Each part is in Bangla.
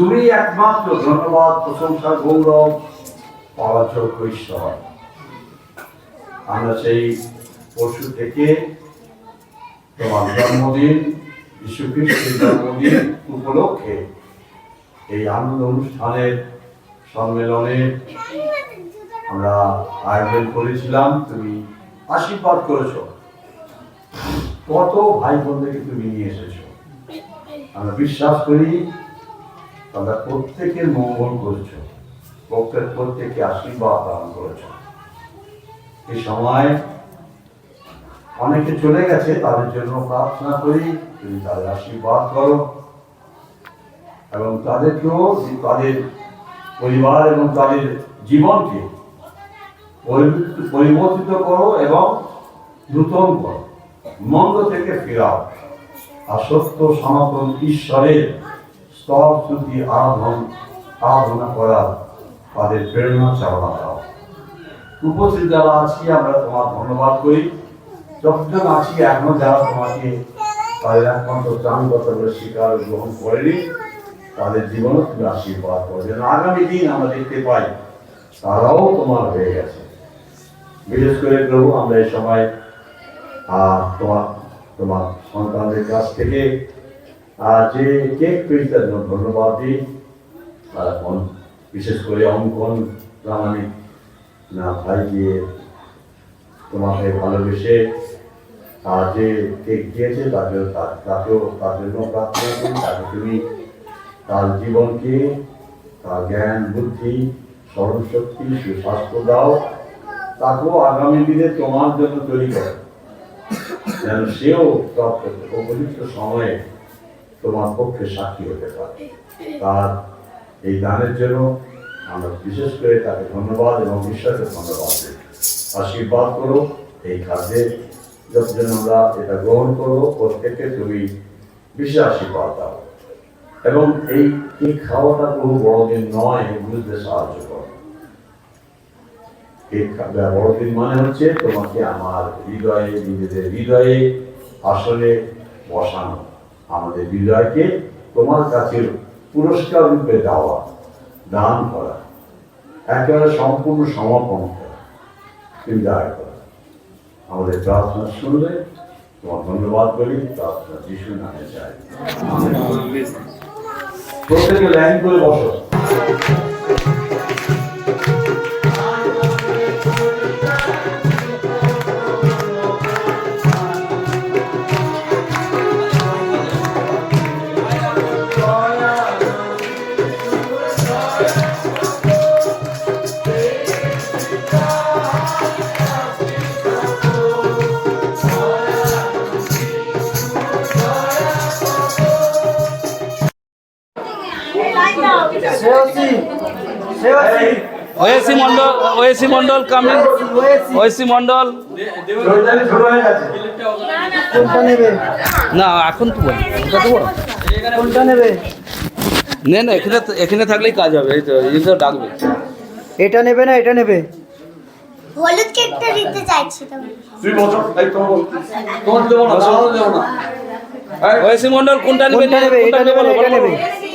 তুমি একমাত্র ধন্যবাদ, প্রশংসা, গৌরব যোগ্য ঈশ্বর। আমরা সেই পশু থেকে তোমার জন্মদিন যীশু খ্রিস্টের জন্মদিন উপলক্ষে এই আনন্দ অনুষ্ঠানের সম্মেলনে আমরা আয়োজন করেছিলাম। তুমি আশীর্বাদ করেছ। কত ভাই বোনদেরকে তুমি নিয়ে এসেছ। আমরা বিশ্বাস করি তোমরা প্রত্যেকের মঙ্গল করেছ। প্রত্যেক প্রত্যেককে আশীর্বাদ দান করেছ। এই সময় অনেকে চলে গেছে, তাদের জন্য প্রার্থনা করি, তুমি তাদের আশীর্বাদ করো। এবং তাদেরকেও তাদের পরিবার এবং তাদের জীবনকে পরিবর্তিত করো এবং নূতন করো। মন্দ থেকে ফেরাও। আর সত্য সনাতন ঈশ্বরের স্তর স্তুতি আরাধন আরাধনা করার তাদের প্রেরণা চাওয়া দাও উপস্থিত যারা আছি আমরা তোমার ধন্যবাদ করি। যতজন আছি এখনও যারা তোমাকে তাদের একমাত্র ত্রাণগত করে স্বীকার গ্রহণ করেনি তাদের জীবনও তুমি আশীর্বাদ করো। যেন আগামী দিন আমরা দেখতে পাই তারাও তোমার হয়ে গেছে। বিশেষ করে প্রভু আমরা এই সময় আহ, তোমার তোমার সন্তানদের কাছ থেকে যে কেক পেয়েছে তার জন্য ধন্যবাদ দিই। এখন বিশেষ করে অঙ্কন প্রামাণিক, না ভাই দিয়ে তোমাকে ভালোবেসে আর যে কেক দিয়েছে তাকে তাকেও, তার জন্য প্রার্থনা করি, তাকে তুমি তার জীবনকে, তার জ্ঞান, বুদ্ধি, স্মরণশক্তি, সুস্বাস্থ্য দাও। তাকেও আগামী দিনে তোমার জন্য তৈরি করো। যেন সেও উপযুক্ত সময়ে তোমার পক্ষে সাক্ষী হতে পারে। তার এই দানের জন্য আমরা বিশেষ করে তাকে ধন্যবাদ এবং ঈশ্বরকে ধন্যবাদ দিই। আশীর্বাদ করো এই খাদ্যে যতজন আমরা এটা গ্রহণ করব, প্রত্যেককে তুমি বিশেষ আশীর্বাদ দাও। এবং এই এই খাওয়াটা কোনো বড়দিন নয় বুঝতে সাহায্য করো। এই বড়দিন মানে হচ্ছে তোমাকে আমার হৃদয়ে, নিজেদের হৃদয়ে আসলে বসানো। আমাদের হৃদয়কে তোমার কাছে পুরস্কার রূপে দেওয়া দান করা একেবারে সম্পূর্ণ সমর্পণ করা তুমি দয়া করা। আমাদের প্রার্থনা শুনলে তোমার ধন্যবাদ করি প্রার্থনা যিশু নামে যায় প্রত্যেকে লাইন করে বসো। ওএসি মন্ডল কামিং ওএসি মন্ডল না এখন তো বল ওটা তো বল। কোনটা নেবে নে না এখানে এখানে থাকলেই কাজ হবে এই তো এই তো ডাকবে। এটা নেবে না এটা নেবে। হলুদ কেকটা দিতে চাইছি তুই এই তোমার তোমার দেবো না তোমার দেবো না। মন্ডল কোনটা নেবে? কোনটা নেবে? এটা নেবে না এটা নেবে।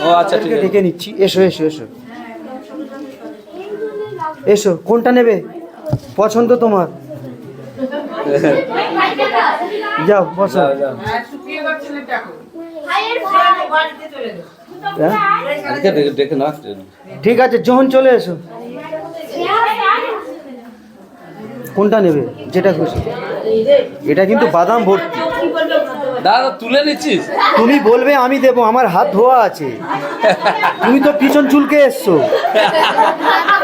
ও আচ্ছা ঠিক আছে। ডেকে নিচ্ছি। এসো এসো এসো। এসো কোনটা নেবে? পছন্দ তোমার? যাও বসো। হ্যাঁ? ঠিক আছে যখন চলে এসো। কোনটা নেবে? যেটা খুশি। এটা কিন্তু বাদাম ভর্তি। দাদা তুলে নিচ্ছিস? তুমি বলবে আমি দেবো আমার হাত ধোয়া আছে। তুমি তো পিছন চুলকে এসছো।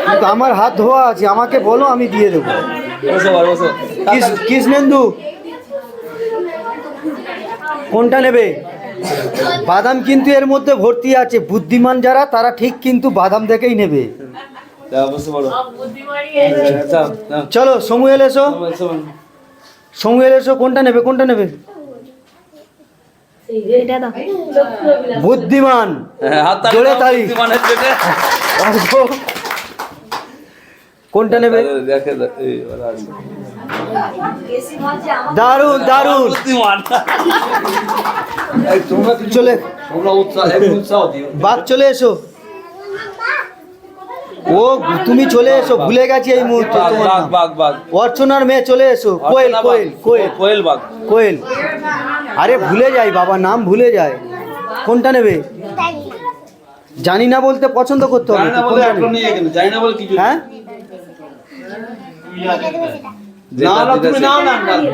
কিন্তু আমার হাত ধোয়া আছে আমাকে বলো আমি দিয়ে দেবো। কৃষ্ণেন্দু কোনটা নেবে? বাদাম কিন্তু এর মধ্যে ভর্তি আছে। বুদ্ধিমান যারা তারা ঠিক কিন্তু বাদাম থেকেই নেবে। চলো সমুয়েল এসো। সমুয়েল এসো কোনটা নেবে কোনটা নেবে? বুদ্ধিমান। হ্যাঁ, জোরে তালি। কোনটা নেবে। দারুণ দারুণ চলে। বাদ চলে এসো। ও তুমি চলে এসো ভুলে গেছি এই মুহূর্তে তোমার বাঘ বাঘ বাঘ। অর্চনার মেয়ে চলে এসো। কোয়েল কোয়েল কোয়েল। কোয়েল বাঘ। কোয়েল। আরে ভুলে যাই বাবা নাম ভুলে যায় কোনটা নেবে? জানি না বলতে পছন্দ করতে হবে হ্যাঁ।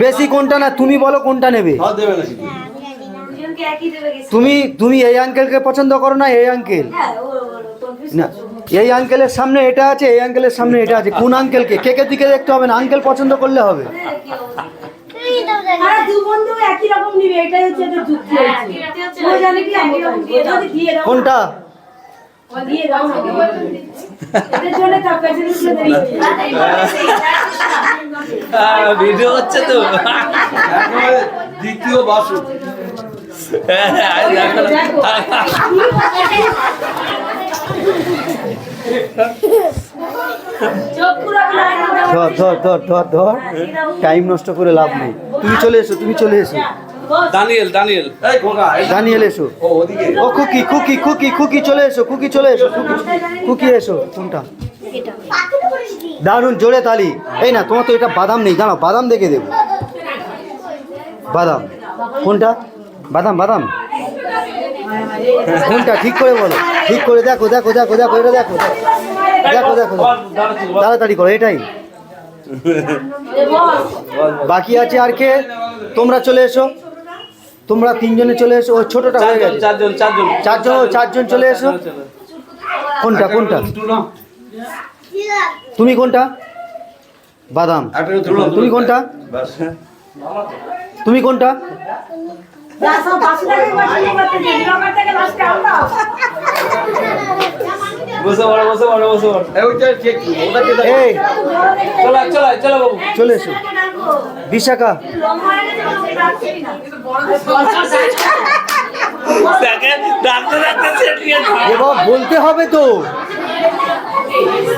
বেশি কোনটা না তুমি বলো কোনটা নেবে। তুমি তুমি এই আঙ্কেলকে পছন্দ করো না এই আঙ্কেল না এই আঙ্কেলের সামনে এটা আছে এই আঙ্কেলের সামনে এটা আছে। কোন আঙ্কেলকে কেকের দিকে দেখতে হবে না আঙ্কেল পছন্দ করলে হবে। জানি আরে দু বন্ধু একই রকম নিবে এটাই হচ্ছে এদের যুক্তি হচ্ছে ও জানে কি একই রকম দিয়ে দাও। দিয়ে দাও। কোনটা? ও দিয়ে দাও। জন্য কাপ কাছে দেরি হ্যাঁ, ভিডিও হচ্ছে তো। দ্বিতীয় বাসু। হ্যাঁ, ধর ধর ধর ধর ধর। টাইম নষ্ট করে লাভ নেই। তুমি চলে এসো তুমি চলে এসো। Daniel Daniel. এই খোকা এই দানিয়েল এসো। ও ওদিকে। ও খুকি খুকি খুকি খুকি চলে এসো খুকি চলে এসো খুকি। এসো কোনটা দারুণ জোরে তালি। এই না তোমার তো এটা বাদাম নেই দাঁড়াও বাদাম দেখে দেবো। বাদাম। কোনটা বাদাম বাদাম? কোনটা ঠিক করে বলো ঠিক করে দেখো দেখো দেখো দেখো এটা দেখো। দেখো দেখো। দেখো। তাড়াতাড়ি করো এটাই। বাকি আছে আর কে? তোমরা চলে এসো। তোমরা তিনজনে চলে এসো। ওই ছোটটা হয়ে গেছে। চারজন চারজন চারজন। চারজন চলে এসো। কোনটা কোনটা? তুমি কোনটা? বাদাম। তুমি কোনটা? তুমি কোনটা? চলো চলো চলো চলে এসো। বিশাখা এবার বলতে হবে তো।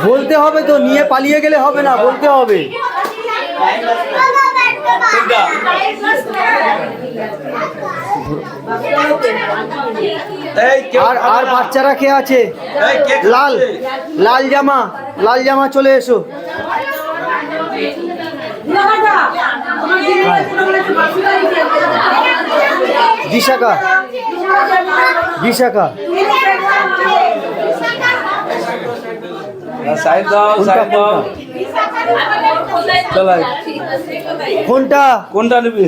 বলতে হবে তো নিয়ে পালিয়ে গেলে হবে না বলতে হবে। কোনটা আর আর বাচ্চারা কে আছে? লাল। লাল জামা। লাল জামা চলে এসো। বিশাখা। বিশাখা। সাহেব দাও সাইড দাও। চলো। কোনটা? কোনটা নিবি?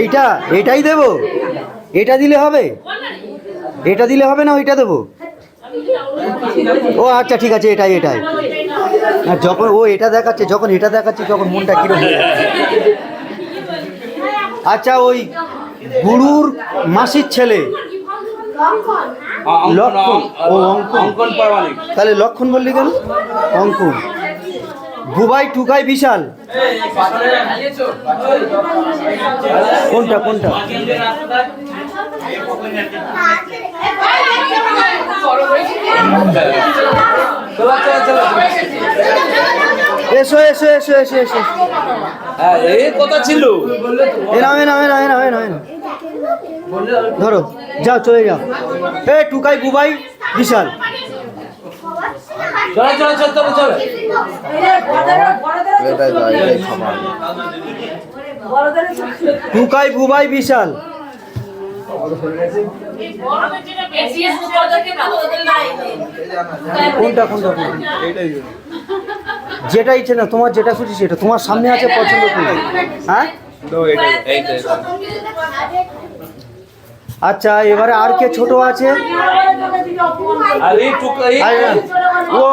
এইটা? এটাই দেবো। এটা দিলে হবে? এটা দিলে হবে না ওইটা দেবো? ও আচ্ছা ঠিক আছে এটাই এটাই। আর যখন ও এটা দেখাচ্ছে যখন এটা দেখাচ্ছে তখন মনটা কীরকম। আচ্ছা ওই গুরুর মাসির ছেলে লক্ষণ। ও, অঙ্কন। অঙ্কন তাহলে লক্ষণ বললি কেন? অঙ্কুর বুবাই টুকাই বিশাল। কোনটা কোনটা? এসো এসো এসো এসো এসো। হ্যাঁ এই কথা ছিল। এনাও এনাও এনাও এনাও এনাও এনাও। ধরো যাও চলে যাও। এ টুকাই বুবাই বিশাল। চলো চলো চলো চলো চলো। বড়দের টুকাই বুবাই বিশাল। কোনটা কোনটা কোনটা? যেটা ইচ্ছে না তোমার যেটা খুশি সেটা। তোমার সামনে আছে পছন্দ করে হ্যাঁ? আচ্ছা এবারে আর কে ছোট আছে? ও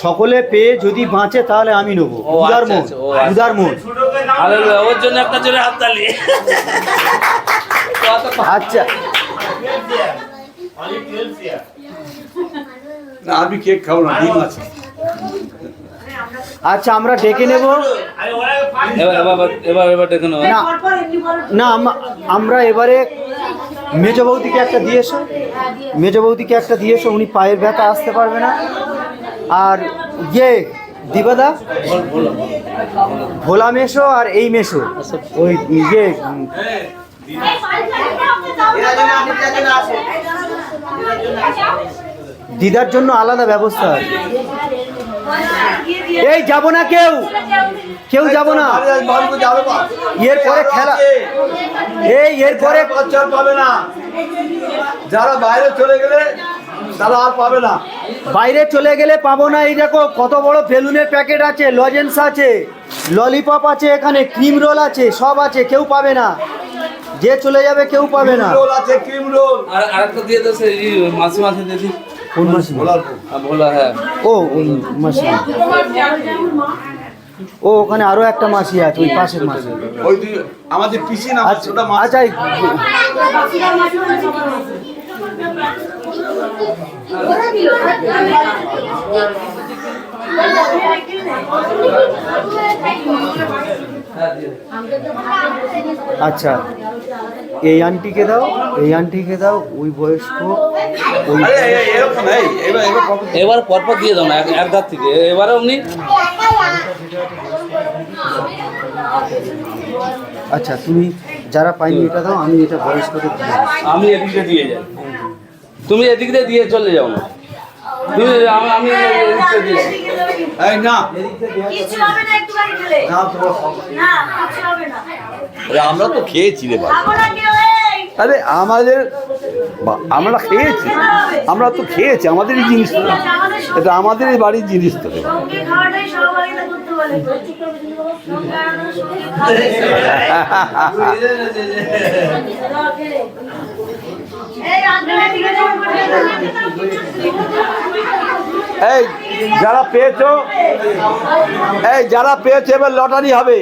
সকলে পেয়ে যদি বাঁচে তাহলে আমি নেব। উদার আচ্ছা, মন আচ্ছা, ও, আচ্ছা। উদার মন। ওর জন্য একটা জোরে হাত তালি আচ্ছা। না আমি কেক খাব না ডিম আছে। আচ্ছা আমরা ডেকে নেব। এবার এবার এবার এবার দেখে না না আমরা এবারে মেজ বৌদিকে একটা দিয়ে এসো মেজ বৌদিকে একটা দিয়ে এসো উনি পায়ের ব্যথা আসতে পারবে না। আর ইয়ে দিবাদা? ভোলা মেশো আর এই মেশো ওই ইয়ে দিদার জন্য আলাদা ব্যবস্থা আছে। এই যাব না কেউ। কেউ যাব না। এর পরে খেলা। এই এর পরে পাবে না। যারা বাইরে চলে গেলে তারা আর পাবে না। বাইরে চলে গেলে পাবো না। এই দেখো কত বড় বেলুনের প্যাকেট আছে লজেন্স আছে ললিপপ আছে এখানে ক্রিম রোল আছে সব আছে কেউ পাবে না। যে চলে যাবে কেউ পাবে না। রোল আছে ক্রিম রোল। আর আরেকটা দিয়ে দাও মাসি মাসি দিদি কোন মাসি? আর ভোলা হ্যাঁ। ও ওই মাসি। ও ওখানে আরও একটা মাসি আছে ওই পাশের মাসি। ওই দুই আমাদের পিসি না আচ্ছা ওটা আচ্ছা এই- আচ্ছা এই আন্টিকে দাও এই আন্টিকে দাও ওই বয়স্ক এবার পরপর দিয়ে দাও না এক- ধার থেকে। এবারে উনি আচ্ছা তুমি যারা পাইনি এটা দাও আমি এটা বয়স্কদের দিয়ে। আমি এদিক দিয়ে যাই। তুমি এদিক দিয়ে দিয়ে চলে যাও না। আমি। এই না কিছু হবে না একটুখানি খেলে। না না কিছু হবে না। আরে আমরা তো খেয়েছি রে বাবা। আরে আমাদের আমরা খেয়েছি। আমরা তো খেয়েছি আমাদেরই জিনিস তো। এটা আমাদেরই বাড়ির জিনিস তো। খাওয়াটাই এই যারা পেয়েছ এই যারা পেয়েছে এবার লটারি হবে।